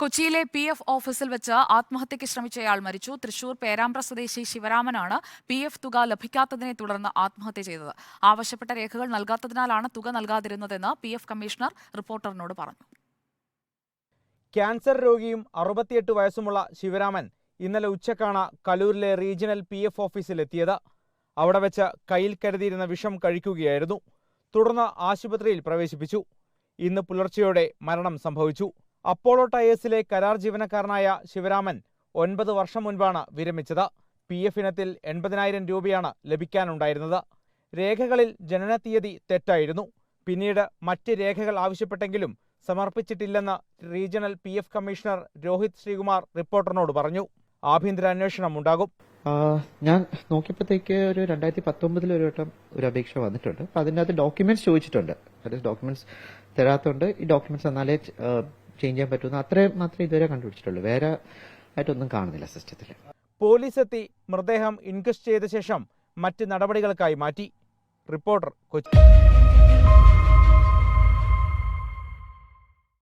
കൊച്ചിയിലെ P F ഓഫീസിൽ വെച്ച് ആത്മഹത്യയ്ക്ക് ശ്രമിച്ചയാൾ മരിച്ചു. തൃശൂർ പേരാമ്പ്ര സ്വദേശി ശിവരാമനാണ് പി എഫ് തുക ലഭിക്കാത്തതിനെ തുടർന്ന് ആത്മഹത്യ ചെയ്തത്. ആവശ്യപ്പെട്ട രേഖകൾ നൽകാത്തതിനാലാണ് തുക നൽകാതിരുന്നതെന്ന് പി എഫ് കമ്മീഷണർ റിപ്പോർട്ടറിനോട് പറഞ്ഞു. ക്യാൻസർ രോഗിയും അറുപത്തിയെട്ട് വയസ്സുമുള്ള ശിവരാമൻ ഇന്നലെ ഉച്ചക്കാണ് കലൂരിലെ റീജിയണൽ പി എഫ് ഓഫീസിലെത്തിയത് അവിടെ വെച്ച് കയ്യിൽ കരുതിയിരുന്ന വിഷം കഴിക്കുകയായിരുന്നു. തുടർന്ന് ആശുപത്രിയിൽ പ്രവേശിപ്പിച്ചു. ഇന്ന് പുലർച്ചെയോടെ മരണം സംഭവിച്ചു. അപ്പോളോ ടയേഴ്സിലെ കരാർ ജീവനക്കാരനായ ശിവരാമൻ ഒൻപത് വർഷം മുൻപാണ് വിരമിച്ചത്. പി എഫ് ഇനത്തിൽ എൺപതിനായിരം രൂപയാണ് ലഭിക്കാനുണ്ടായിരുന്നത്. രേഖകളിൽ ജനന തീയതി തെറ്റായിരുന്നു. പിന്നീട് മറ്റ് രേഖകൾ ആവശ്യപ്പെട്ടെങ്കിലും സമർപ്പിച്ചിട്ടില്ലെന്ന് regional P F commissioner Rohit Sreekumar റിപ്പോർട്ടറിനോട് പറഞ്ഞു. ആഭ്യന്തര അന്വേഷണം ഉണ്ടാകും. ഞാൻ നോക്കിയപ്പോഴത്തേക്ക് ഒരു രണ്ടായിരത്തി പത്തൊമ്പതിൽ ഒരു വട്ടം ഒരു അപേക്ഷ വന്നിട്ടുണ്ട്. അപ്പൊ അതിനകത്ത് ഡോക്യുമെന്റ്സ് ചോദിച്ചിട്ടുണ്ട്. ഡോക്യുമെന്റ്സ് തരാത്തോണ്ട് ഈ ഡോക്യുമെന്റ്സ് എന്നാലേ ചേഞ്ച് ചെയ്യാൻ പറ്റുമെന്ന് അത്രയും മാത്രമേ ഇതുവരെ കണ്ടുപിടിച്ചിട്ടുള്ളൂ. വേറെ ആയിട്ടൊന്നും കാണുന്നില്ല സിസ്റ്റത്തിൽ പോലീസ് എത്തി മൃതദേഹം ഇൻക്വസ്റ്റ് ചെയ്ത ശേഷം മറ്റ് നടപടികൾക്കായി മാറ്റി. റിപ്പോർട്ടർ കൊച്ചി.